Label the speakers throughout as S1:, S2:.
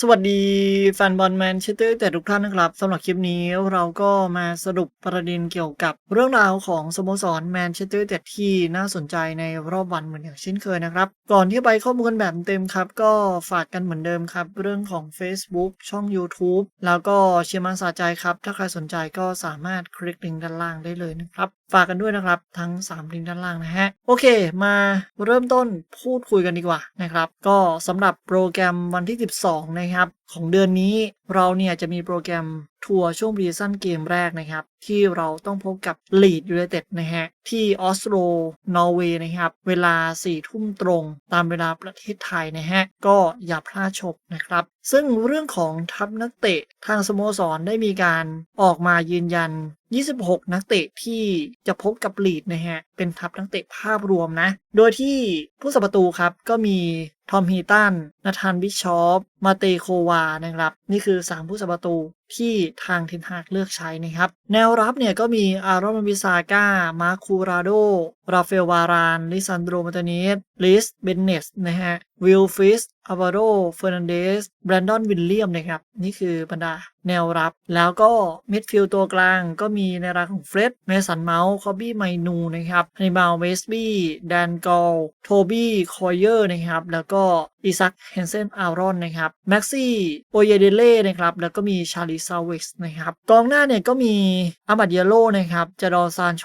S1: สวัสดีแฟนบอลแมนเชสเตอร์แต่ทุกท่านนะครับสำหรับคลิปนี้เราก็มาสรุปประเด็นเกี่ยวกับเรื่องราวของสโมสรแมนเชสเตอร์แต่ที่น่าสนใจในรอบวันเหมือนอย่างเช่นเคยนะครับ ก่อนที่ไปข้อมูลกันแบบเต็มครับ ก็ฝากกันเหมือนเดิมครับ เรื่องของ Facebook ช่อง YouTube แล้วก็เชียร์มันสาใจครับ ถ้าใครสนใจก็สามารถคลิกลิงก์ด้านล่างได้เลยนะครับฝากกันด้วยนะครับ ทั้ง 3 ลิงก์ด้านล่างนะฮะ โอเค มาเริ่มต้นพูดคุยกันดีกว่านะครับ ก็สำหรับโปรแกรมวันที่ 12นะครับ ของเดือนนี้เราเนี่ยจะมีโปรแกรมทัวร์ช่วงรีซันเกมแรกนะครับ ที่เราต้องพบกับลีดยูไนเต็ดนะฮะ ที่ออสโลนอร์เวย์นะครับ เวลา 4 ทุ่มตรง ตามเวลาประเทศไทยนะฮะ ก็อย่าพลาดชมนะครับ ซึ่งเรื่องของทัพนักเตะทางสโมสรได้มีการออกมายืนยัน 26 นักเตะที่จะพบกับลีดนะฮะ เป็นทัพนักเตะภาพรวมนะ โดยที่ผู้สัปตูครับก็มี ทอมฮีตันนาธานบิชอป มาเตโควานะครับ นี่คือ 3 ผู้สัปะตูที่ทางเทนฮากเลือกใช้นะครับ แนวรับเนี่ยก็มีอารอนบิซาก้า มาร์คูราโด ราเฟลวาราน ลิซันโดมาตาเนสลิส เบนเนสนะฮะ วิลฟิสอาวาโรเฟอร์นันเดส แบรนดอน วิลเลียมนะครับ นี่คือบรรดาแนวรับ แล้วก็มิดฟิลด์ตัวกลางก็มีในรายของเฟร็ด เมสันเมาส์ คอบบี้ ไมนู นะครับฮันนิบาลเวสบี้ แดนกอล โทบี้ คอยเยอร์นะครับ แล้วก็ อิซักเฮนเซนอารอนนะครับแม็กซี่โอเยเดเล่นะครับแล้วก็มีชาลิซาเวกส์นะครับกองหน้าเนี่ยก็มีอามัดเยโลนะครับจารอซานโช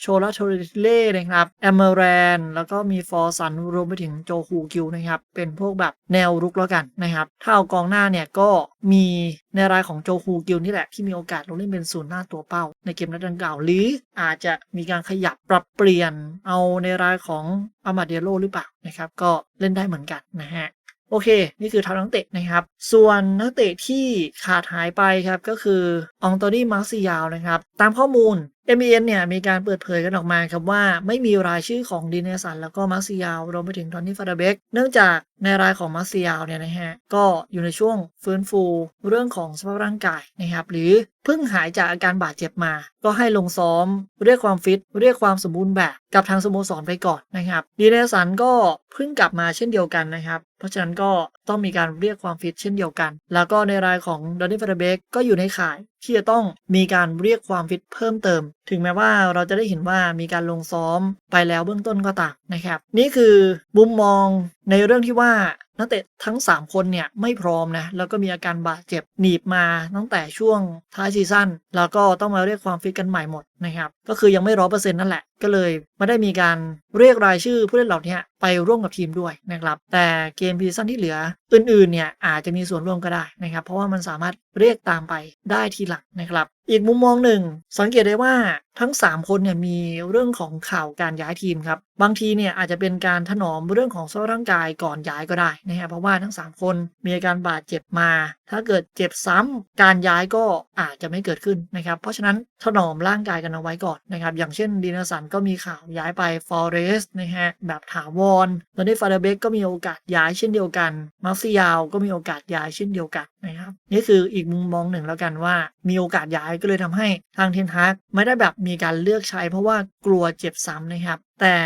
S1: โชลาโทริเล่นะครับแอมเมอรนแล้วก็มีฟอร์สันรวมไปถึงโจฮูกิวนะครับเป็นพวกแบบแนวรุกแล้วกันนะครับถ้าเอากองหน้าเนี่ยก็ มีในรายของโจฮูกิลนี่แหละ ที่มีโอกาสลงเล่นเป็นศูนย์หน้าตัวเป้า ในเกมนัดดังกล่าวหรืออาจจะมีการขยับปรับเปลี่ยนเอาในรายของอามาเดโลหรือเปล่านะครับ ก็เล่นได้เหมือนกันนะฮะโอเค นี่คือทัพนักเตะนะครับ ส่วนนักเตะที่ขาดหายไปครับ ก็คือองโตนี่มาร์ซิยาวนะครับ ตามข้อมูล m b n เนี่ยมีการเปิดเผยกันออกมาครับว่าไม่มีรายชื่อของดินเนสันแล้วก็มาร์ซิยาวรวมไปถึงทอนนี่ฟาราเบกเนื่องจากในรายของมาร์ซิยาวเนี่ยนะฮะก็อยู่ในช่วงฟื้นฟูเรื่องของสภาพร่างกายนะครับหรือเพิ่งหายจากอาการบาดเจ็บมา ก็ให้ลงซ้อม เรียกความฟิต เรียกความสมบูรณ์แบบกับทางสโมสรไปก่อนนะครับดีเนสันก็เพิ่งกลับมาเช่นเดียวกันนะครับเพราะฉะนั้นก็ต้องมีการเรียกความฟิตเช่นเดียวกัน แล้วก็ในรายของดอนนี่ฟาราเบกก็อยู่ในข่าย ที่จะต้องมีการเรียกความฟิตเพิ่มเติม ถึงแม้ว่าเราจะได้เห็นว่ามีการลงซ้อมไปแล้วเบื้องต้นก็ตามนะครับ นี่คือมุมมองในเรื่องที่ว่า นักเตะทั้ง 3 คนเนี่ยไม่พร้อมนะแล้วก็มีอาการบาดเจ็บหนีบมาตั้งแต่ช่วงท้ายซีซั่นแล้วก็ต้องมาเรียกความฟิตกันใหม่หมดนะครับก็คือยังไม่ร้อเปอร์เซ็นต์นั่นแหละก็เลยไม่ได้มีการเรียกรายชื่อผู้เล่นเหล่านี้ไปร่วมกับทีมด้วยนะครับแต่เกมซีซั่นที่เหลืออื่นๆเนี่ยอาจจะมีส่วนร่วมก็ได้นะครับเพราะว่ามันสามารถเรียกตามไปได้ทีหลังนะครับ อีกมุมมองหนึ่ง สังเกตได้ว่า ทั้ง 3 คนเนี่ยมีเรื่องของข่าวการย้ายทีมครับ บางทีเนี่ยอาจจะเป็นการถนอมเรื่องของสภาพร่างกายก่อนย้ายก็ได้นะฮะเพราะว่าทั้ง 3 คนมีอาการบาดเจ็บมา ถ้าเกิดเจ็บซ้ำการย้ายก็อาจจะไม่เกิดขึ้นนะครับ เพราะฉะนั้นถนอมร่างกายกันเอาไว้ก่อนนะครับ อย่างเช่นดีนาสันก็มีข่าวย้ายไปฟอเรสนะฮะแบบถาวรตอนนี้ฟาเบกก็มีโอกาสย้ายเช่นเดียวกันมาซิยาวก็มีโอกาสย้ายเช่นเดียวกันนะครับนี่คืออีกมุมมองหนึ่งแล้วกันว่า มีโอกาสย้ายก็เลยทำให้ทางเทนฮากไม่ได้แบบมีการเลือกใช้ เพราะว่ากลัวเจ็บซ้ำนะครับ แต่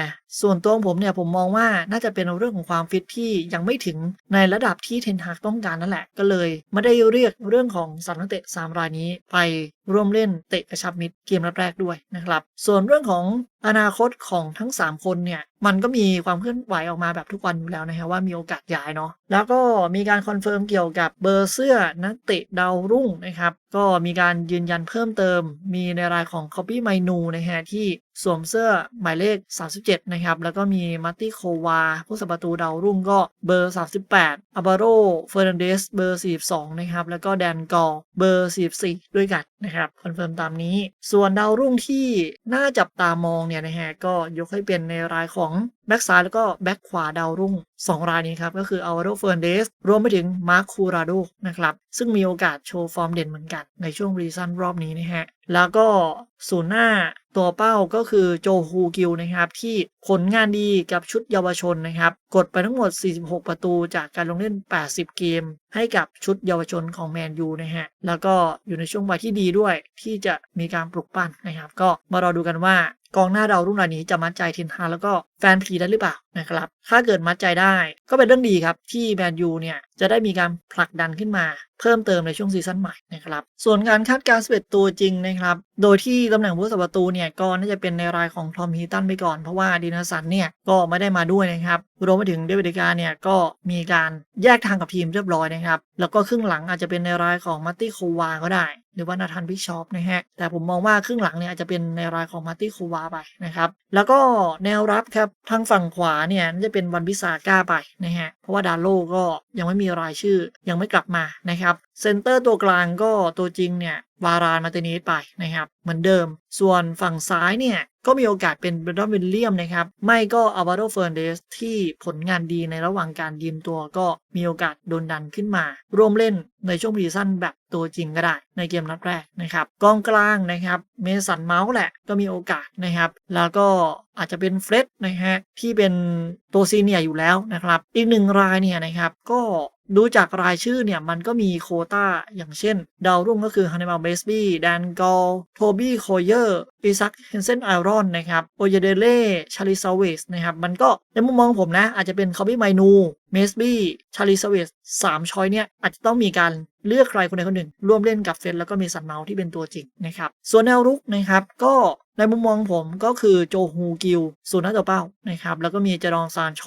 S1: ส่วนตัวของผมเนี่ยผมมองว่าน่าจะเป็นเรื่องของความฟิตที่ยังไม่ถึงในระดับที่เทนฮากต้องการนั่นแหละ ก็เลย ไม่ได้เรียกเรื่องของสามนักเตะ3รายนี้ ไปร่วมเล่นเตะกระชับมิตรเกมแรกๆด้วยนะครับ ส่วนเรื่องของอนาคตของทั้ง 3 คนเนี่ยมันก็มีความเคลื่อนไหวออกมาแบบทุกวันอยู่แล้วนะฮะว่ามีโอกาสย้ายเนาะแล้วก็มีการคอนเฟิร์มเกี่ยวกับเบอร์เสื้อนักเตะดาวรุ่งนะครับก็มีการยืนยันเพิ่มเติม มีในรายของคอปปี้ไมนูนะฮะที่ สวมเสื้อหมายเลข 37 นะครับ แล้วก็มีมาร์ติโควา ผู้สัปตูดาวรุ่งก็เบอร์ 38อาบาโรเฟอร์นันเดสเบอร์ 42 นะครับ แล้วก็แดนกอเบอร์ 44 ด้วยกัน นะครับคอนเฟิร์มตามนี้ ส่วนดาวรุ่งที่น่าจับตามองเนี่ยนะฮะก็ยกให้เป็นในรายของแบ็กซ้ายแล้วก็แบ็กขวาดาวรุ่ง 2 รายนี้ครับ ก็คืออาวาโรเฟอร์นเดสรวมไปถึงมาร์คคูราโดนะครับ ซึ่งมีโอกาสโชว์ฟอร์มเด่นเหมือนกัน ในช่วงรีซันรอบนี้นะฮะ แล้วก็ศูนย์หน้าตัวเป้าก็คือโจฮูกิวนะครับ ที่ผลงานดีกับชุดเยาวชนนะครับ กดไปทั้งหมด 46 ประตูจากการลงเล่น 80 เกม ให้กับชุดเยาวชนของแมนยูนะฮะ แล้วก็อยู่ในช่วงวัยที่ดีด้วยที่จะมีการปลุกปั้นนะครับ ก็มารอดูกันว่ากองหน้าดาวรุ่นรานี้จะมัดใจเทนฮาแล้วก็แฟนผีได้หรือเปล่า นะครับ ถ้าเกิดมัดใจได้ก็เป็นเรื่องดีครับ ที่แมนยูเนี่ยจะได้มีการผลักดันขึ้นมาเพิ่มเติมในช่วงซีซั่นใหม่นะครับ ส่วนการคาดการณ์11ตัวจริงนะครับ โดยที่ตำแหน่งผู้สัประตูเนี่ยก็น่าจะเป็นในรายของทอมฮีตันไปก่อน เพราะว่าดีนาสันเนี่ยก็ไม่ได้มาด้วยนะครับ รวมไปถึงเดวิดกาเนี่ยก็มีการแยกทางกับทีมเรียบร้อยนะครับ แล้วก็ครึ่งหลังอาจจะเป็นในรายของมาร์ตี้โควาก็ได้ หรือว่านาธานบิชอปนะฮะ แต่ผมมองว่าครึ่งหลังเนี่ยอาจจะเป็นในรายของมาร์ตี้โควาไปนะครับ แล้วก็แนวรับครับทางฝั่งขวาเนี่ยน่าจะเป็นวันบิสาก้าไปนะฮะเพราะว่าดาโลก็ยังไม่มีรายชื่อยังไม่กลับมานะครับเซนเตอร์ตัวกลางก็ตัวจริงเนี่ยวารานมาเตเนสไปนะครับเหมือนเดิม ส่วนฝั่งซ้ายเนี่ยก็มีโอกาสเป็นเบรดอนวิลเลียมนะครับไม่ก็อัลวาโดเฟอร์เดสที่ผลงานดีในระหว่างการยืมตัวก็มีโอกาสโดนดันขึ้นมา ร่วมเล่น ในช่วงพรีซั่นแบบตัวจริงก็ได้ในเกมนัดแรกนะครับกองกลางนะครับเมสันเมาส์แหละก็มีโอกาสนะครับ แล้วก็อาจจะเป็นเฟรดนะฮะที่เป็นตัวซีเนียอยู่แล้วนะครับ อีกหนึ่งรายเนี่ยนะครับก็ดูจากรายชื่อเนี่ยมันก็มีโคต้าอย่างเช่น ดาวรุ่งก็คือฮันนิบาลเบสบี้แดนกอลโทบี้โคเยอร์อิซักเฮนเซนไอรอนนะครับโอเยเดเล่ชาลิซาเวสนะครับมันก็ในมุมมองผมนะอาจจะเป็นคาบิไมนู เมสบี้ชาลิสเวสสามชอยเนี่ยอาจจะต้องมีการเลือกใครคนใดคนหนึ่ง ร่วมเล่นกับเฟนแล้วก็มีสันเมาที่เป็นตัวจริงนะครับ ส่วนแนวรุกนะครับก็ในมุมมองผมก็คือโจฮูกิลศูนย์หน้าตัวเป้านะครับแล้วก็มีเจรองซานโช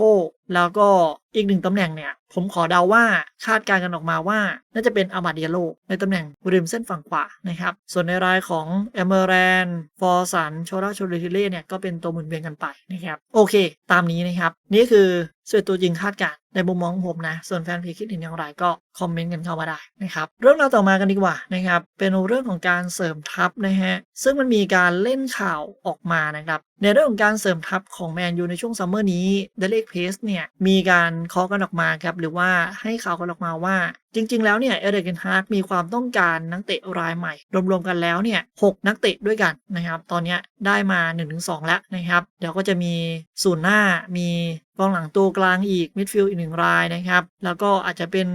S1: แล้วก็อีกหนึ่งตำแหน่งเนี่ย ผมขอเดาว่าคาดการณ์กันออกมาว่า น่าจะเป็นอามาเดียโลในตำแหน่งริมเส้นฝั่งขวานะครับ ส่วนในรายของเอเมอร์แรนฟอร์สันโชราโชเรทิเล่เนี่ยก็เป็นตัวหมุนเวียนกันไปนะครับโอเค ตามนี้นะครับ นี่คือสวยตัวจริงคาดการณ์ในมุมมองของผมนะ ส่วนแฟนเพจคิดเห็นอย่างไรก็คอมเมนต์กันเข้ามาได้นะครับ เรื่องราวต่อมากันดีกว่านะครับ เป็นเรื่องของการเสริมทัพนะฮะ ซึ่งมันมีการเล่นข่าวออกมานะครับ ในเรื่องของการเสริมทัพของแมนยูในช่วงซัมเมอร์นี้เดเลกเพสเนี่ยมีการเคาะกันออกมาครับหรือว่าให้เขากันออกมาว่าจริง ๆ แล้วเนี่ยเอเดกินฮาร์ดมีความต้องการนักเตะรายใหม่ รวม ๆ กันแล้วเนี่ย6นักเตะด้วยกันนะครับ ตอนนี้ได้มา 1-2 แล้วนะครับ เดี๋ยวก็จะมีศูนย์หน้ามีกองหลังตัวกลางอีกมิดฟิลด์อีกหนึ่งรายนะครับ แล้วก็อาจจะเป็น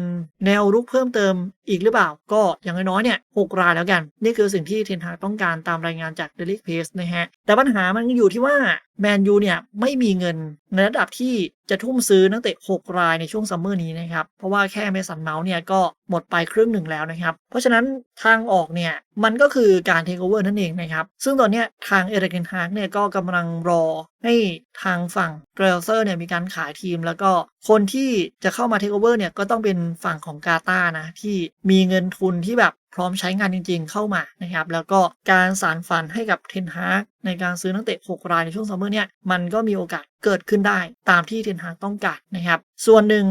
S1: แนวรุกเพิ่มเติมอีกหรือเปล่า ก็อย่างน้อยๆเนี่ยหกรายแล้วกัน นี่คือสิ่งที่เทนฮากต้องการตามรายงานจากเดลิกเพสนะฮะ แต่ปัญหามันอยู่ที่ว่าแมนยูเนี่ยไม่มีเงินในระดับที่จะทุ่มซื้อนักเตะ 6 รายในช่วงซัมเมอร์นี้นะครับ เพราะว่าแค่เมสันเมาส์เนี่ยก็หมดไปครึ่งหนึ่งแล้วนะครับ เพราะฉะนั้นทางออกเนี่ยมันก็คือการเทคโอเวอร์นั่นเองนะครับ ซึ่งตอนนี้ทางเอเรกเกนฮากเนี่ยก็กำลังรอให้ทางฝั่งเกรลเซอร์เนี่ยมีการขายทีม แล้วก็คนที่จะเข้ามาเทคโอเวอร์เนี่ยก็ต้องเป็นฝั่งของกาตานะที่มีเงินทุนที่แบบ พร้อมใช้งานจริงๆเข้ามานะครับ แล้วก็การสารฝันให้กับเทนฮากในการซื้อนักเตะ 6 รายในช่วงซัมเมอร์เนี่ยมันก็มีโอกาสเกิดขึ้นได้ตามที่เทนฮากต้องการนะครับ ส่วนหนึ่ง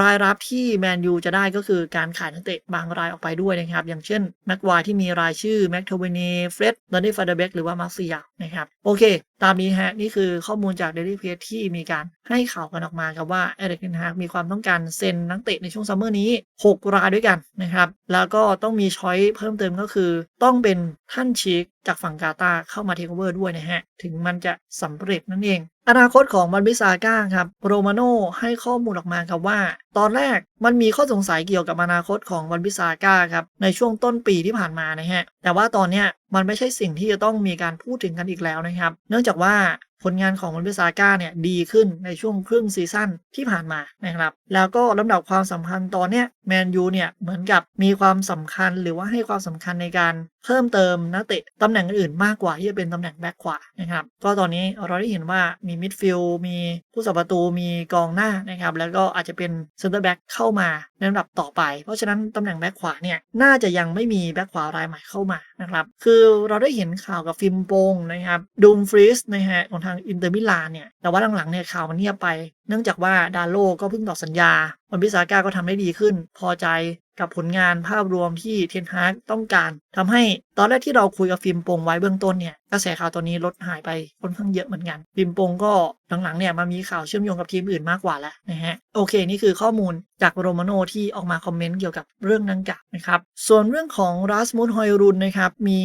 S1: รายรับที่แมนยูจะได้ก็คือการขายนักเตะบางรายออกไปด้วยนะครับ อย่างเช่นแม็กควายที่มีรายชื่อแม็กโทเวเนเฟร็ดดอนนี่ฟาเดเบกหรือว่ามาร์เซียนะครับโอเค ตามนี้ฮะนี่คือข้อมูลจากเดลี่เพจที่มีการให้ข่าวกันออกมาครับว่าเอริกเทนฮากมีความต้องการเซ็นนักเตะในช่วงซัมเมอร์นี้ 6 รายด้วยกันนะครับแล้วก็ต้องมีชอยเพิ่มเติมก็คือ ต้องเป็นท่านชิกจากฝั่งกาตาเข้ามาเทคโอเวอร์ด้วยนะฮะ ถึงมันจะสำเร็จนั่นเอง อนาคตของมันบิซาก้าครับ โรมาโนให้ข้อมูลออกมาครับว่า ตอนแรกมันมีข้อสงสัยเกี่ยวกับอนาคตของวันบิซาก้าครับในช่วงต้นปีที่ผ่านมานะฮะ แต่ว่าตอนเนี้ยมันไม่ใช่สิ่งที่จะต้องมีการพูดถึงกันอีกแล้วนะครับ เนื่องจากว่า ผลงานของมอนบิซาก้าเนี่ยดีขึ้นในช่วงครึ่งซีซั่นที่ผ่านมานะครับ แล้วก็ลำดับความสำคัญตอนเนี้ยแมนยูเนี่ยเหมือนกับมีความสำคัญหรือว่าให้ความสำคัญในการ เพิ่มเติมนักเตะตำแหน่งอื่นมากกว่าที่จะเป็นตำแหน่งแบ็คขวานะครับก็ตอนนี้เราได้เห็นว่ามีมิดฟิลด์มีผู้สับประตูมีกองหน้านะครับแล้วก็อาจจะเป็นเซนเตอร์แบ็คเข้ามาในลำดับต่อไป เพราะฉะนั้นตำแหน่งแบ็คขวาเนี่ยน่าจะยังไม่มีแบ็คขวารายใหม่เข้ามานะครับคือเราได้เห็นข่าวกับฟิมโปงนะครับดูมฟรีสนะฮะของทางอินเตอร์มิลานเนี่ยแต่ว่าหลังๆเนี่ยข่าวมันเงียบไปเนื่องจากว่าดาโลก็เพิ่งต่อสัญญาวันพิซาก้าก็ทำได้ดีขึ้น พอใจกับผลงานภาพรวมที่เทนฮากต้องการทำให้ตอนแรกที่เราคุยกับฟิล์มปงไว้เบื้องต้นเนี่ย กระแสข่าวตอนนี้ลดหายไปค่อนข้างเยอะเหมือนกันฟิมปงก็หลังๆเนี่ยมามีข่าวเชื่อมโยงกับทีมอื่นมากกว่าแล้วนะฮะโอเค นี่คือข้อมูลจากโรมาโนที่ออกมาคอมเมนต์เกี่ยวกับเรื่องดังกล่าวนะครับส่วนเรื่องของรัสมุสฮอยรุนนะครับมี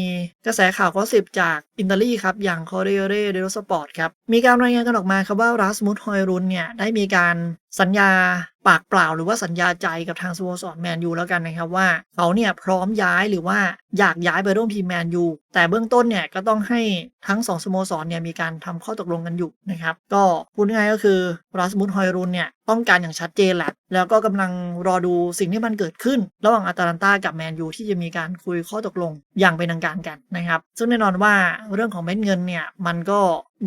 S1: กระแสข่าวก็สิบจากอิตาลีครับอย่างคอเรเรเดโรสปอร์ตครับมีการรายงานกันออกมาครับว่ารัสมุสฮอยรุนเนี่ยได้มีการสัญญาปากเปล่าหรือว่าสัญญาใจกับทางสโมสรแมนยูแล้วกันนะครับว่าเขาเนี่ยพร้อมย้ายหรือว่าอยากย้ายไปร่วมทีมแมนยูแต่เบื้องต้นเนี่ยก็ต้องให้ทั้ง 2สโมสรเนี่ยมีการทำข้อตกลงกันอยู่นะครับก็พูดง่ายก็คือราสมุสฮอยรุนเนี่ยต้องการอย่างชัดเจนแหละแล้วก็กำลังรอดูสิ่งที่มันเกิดขึ้น ระหว่างอาตาลันตากับแมนยูที่จะมีการคุยข้อตกลงอย่างเป็นทางการกันนะครับซึ่งแน่นอนว่าเรื่องของเม็ดเงินเนี่ยมันก็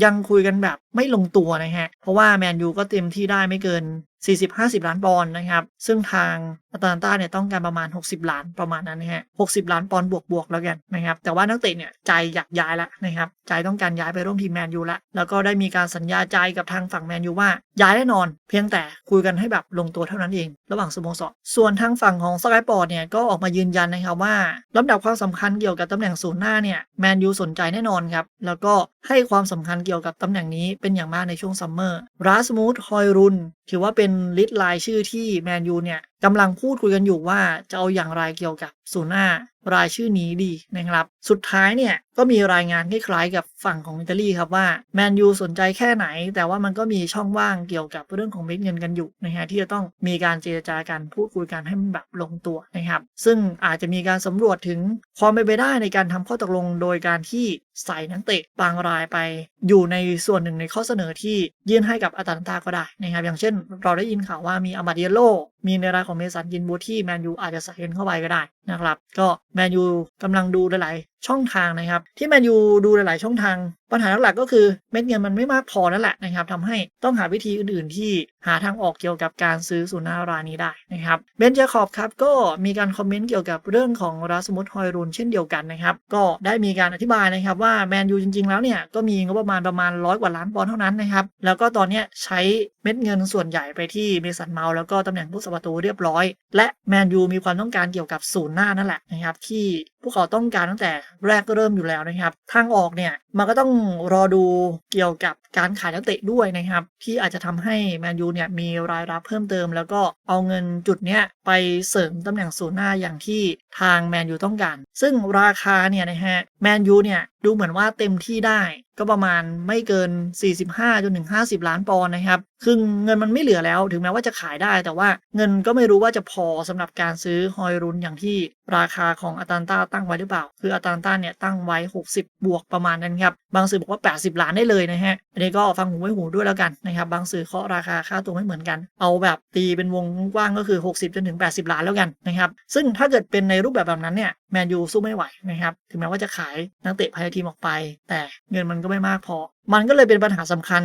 S1: ยังคุยกันแบบไม่ลงตัวนะฮะ เพราะว่าแมนยูก็เต็มที่ได้ไม่เกิน 40-50 ล้านปอนด์นะครับ ซึ่งทางอาตาลันตาเนี่ยต้องการประมาณ 60 ล้านประมาณนั้นนะฮะ60 ล้านปอนด์บวกๆแล้วกันนะครับ แต่ว่านักเตะเนี่ยใจอยากย้ายแล้วนะครับ ใจต้องการย้ายไปร่วมทีมแมนยูแล้วแล้วก็ได้มีการสัญญาใจกับทางฝั่งแมนยูว่าย้ายแน่นอน เพียงแต่คุยกันให้แบบลงตัวเท่านั้นเอง ระหว่างสโมสร ส่วนทางฝั่งของสกายปอร์ตเนี่ยก็ออกมายืนยันนะครับว่าลำดับความสำคัญเกี่ยวกับตำแหน่งศูนย์หน้าเนี่ยแมนยูสนใจแน่นอนครับ แล้วก็ให้ความสำคัญเกี่ยวกับตำแหน่งนี้เป็นอย่างมากในช่วงซัมเมอร์ราสมูธฮอยรุนถือว่าเป็นลิสต์รายชื่อที่แมนยูเนี่ย กำลังพูดคุยกันอยู่ว่าจะเอาอย่างไรเกี่ยวกับศูนย์หน้ารายชื่อนี้ดีนะครับ สุดท้ายเนี่ยก็มีรายงานคล้ายๆกับฝั่งของอิตาลีครับว่าแมนยูสนใจแค่ไหน แต่ว่ามันก็มีช่องว่างเกี่ยวกับเรื่องของเม็ดเงินกันอยู่นะฮะที่จะต้องมีการเจรจากันพูดคุยกันให้มันแบบลงตัวนะครับ ซึ่งอาจจะมีการสำรวจถึงความเป็นไปได้ในการทำข้อตกลง โดยการที่ใส่นักเตะบางรายไป อยู่ในส่วนหนึ่งในข้อเสนอที่ยื่นให้กับอาตาลันตาก็ได้นะครับอย่างเช่น เราได้ยินข่าวว่ามีอามาเดียโล มีในรายของเมสันยินบูที่แมนยูอาจจะใส่เงินเข้าไปก็ได้นะครับ ก็แมนยูกำลังดูหลาย ช่องทางนะครับ ที่แมนยูดูหลาย ๆ ช่องทาง ปัญหาหลักก็คือเม็ดเงินมันไม่มากพอนั่นแหละนะครับทำให้ต้องหาวิธีอื่น ๆ ที่หาทางออกเกี่ยวกับการซื้อสุนารายนี้ได้นะครับเบนเจคอบครับก็มีการคอมเมนต์เกี่ยวกับเรื่องของราสมุตฮอยรุนเช่นเดียวกันนะครับ ก็ได้มีการอธิบายนะครับว่าแมนยูจริง ๆ แล้วเนี่ยก็มีงบประมาณประมาณร้อยกว่าล้านปอนด์เท่านั้นนะครับแล้วก็ตอนนี้ใช้เม็ดเงินส่วนใหญ่ไปที่เมสันเมาแล้วก็ตำแหน่งผู้สาประตูเรียบร้อย และแมนยูมีความต้องการเกี่ยวกับศูนย์หน้านั่นแหละนะครับที่ พวกเขาต้องการตั้งแต่แรกก็เริ่มอยู่แล้วนะครับ ทางออกเนี่ยมันก็ต้องรอดูเกี่ยวกับการขายนักเตะด้วยนะครับ ที่อาจจะทำให้แมนยูเนี่ยมีรายรับเพิ่มเติม แล้วก็เอาเงินจุดเนี้ยไปเสริมตำแหน่งศูนย์หน้าอย่างที่ทางแมนยูต้องการ ซึ่งราคาเนี่ยนะฮะแมนยูเนี่ยดูเหมือนว่าเต็มที่ได้ก็ประมาณไม่เกิน 45จนถึง50 ล้านปอนด์นะครับ คือเงินมันไม่เหลือแล้ว ถึงแม้ว่าจะขายได้ แต่ว่าเงินก็ไม่รู้ว่าจะพอสำหรับการซื้อฮอยรุนอย่างที่ราคาของอัตาลันตาตั้งไว้หรือเปล่า คืออัตาลันตาเนี่ยตั้งไว้ 60 บวกประมาณนั้นครับ บางสื่อบอกว่า 80 ล้านได้เลยนะฮะอันนี้ก็ฟังหูไว้หูด้วยแล้วกันนะครับ บางสื่อเคาะราคาค่าตัวไม่เหมือนกัน เอาแบบตีเป็นวงกว้างก็คือ 60จนถึง 80 ล้านแล้วกันนะครับ ซึ่งถ้าเกิดเป็นในรูปแบบแบบนั้นเนี่ยแมนยูสู้ไม่ไหวนะครับ ถึงแม้ว่าจะขายนักเตะภายในทีมออกไป แต่เงินมันก็ไม่มากพอมันก็เลยเป็นปัญหาสำคัญ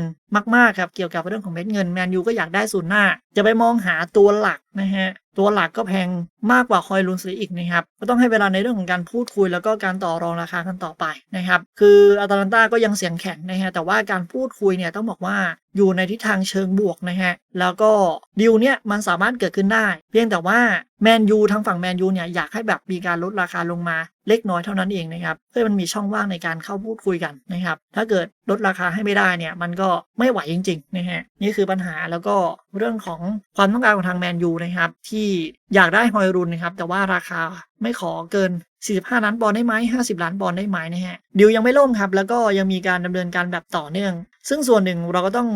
S1: มากๆครับเกี่ยวกับเรื่องของเม็ดเงินแมนยูก็อยากได้ศูนย์หน้า จะไปมองหาตัวหลักนะฮะตัวหลักก็แพงมากกว่าคอยลุนซีอีกนะครับก็ต้องให้เวลาในเรื่องของการพูดคุยแล้วก็การต่อรองราคากันต่อไปนะครับคืออาตาลันตาก็ยังเสียงแข็งนะฮะแต่ว่าการพูดคุยเนี่ยต้องบอกว่า อยู่ในทิศทางเชิงบวกนะฮะ แล้วก็ดีลเนี่ยมันสามารถเกิดขึ้นได้ เพียงแต่ว่าแมนยูทางฝั่งแมนยูเนี่ยอยากให้แบบมีการลดราคาลงมาเล็กน้อยเท่านั้นเองนะครับเพื่อมันมีช่องว่างในการเข้าพูดคุยกันนะครับถ้าเกิดลดราคาให้ไม่ได้เนี่ยมันก็ไม่ไหวจริงๆนะฮะนี่คือปัญหาแล้วก็เรื่องของความต้องการของทางแมนยูนะครับที่อยากได้ฮอยรุนนะครับแต่ว่าราคาไม่ขอเกิน 45 ล้านปอนด์ได้ไหม50 ล้านปอนด์ได้ไหมนะฮะดิวยังไม่ล่มครับแล้วก็ยังมีการดำเนินการแบบต่อเนื่อง ซึ่งส่วนหนึ่งเราก็ต้อง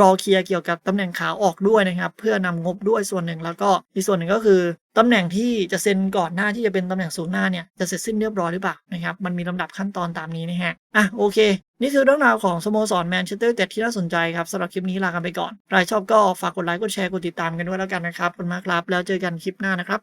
S1: รอเคลียร์เกี่ยวกับตำแหน่งขาออกด้วยนะครับ เพื่อนำงบด้วยส่วนหนึ่งแล้วก็อีกส่วนหนึ่งก็คือตำแหน่งที่จะเซ็นก่อนหน้าที่จะเป็นตำแหน่งศูนย์หน้าเนี่ยจะเสร็จสิ้นเรียบร้อยหรือเปล่านะครับมันมีลำดับขั้นตอนตามนี้นะฮะอะโอเค นี่คือเรื่องราวของสโมสรแมนเชสเตอร์แต่ที่น่าสนใจครับสำหรับคลิปนี้ลากันไปก่อนใครชอบก็ฝากกดไลค์กดแชร์กดติดตามกันด้วยแล้วกันนะครับขอบคุณมากครับแล้วเจอกันคลิปหน้านะครับ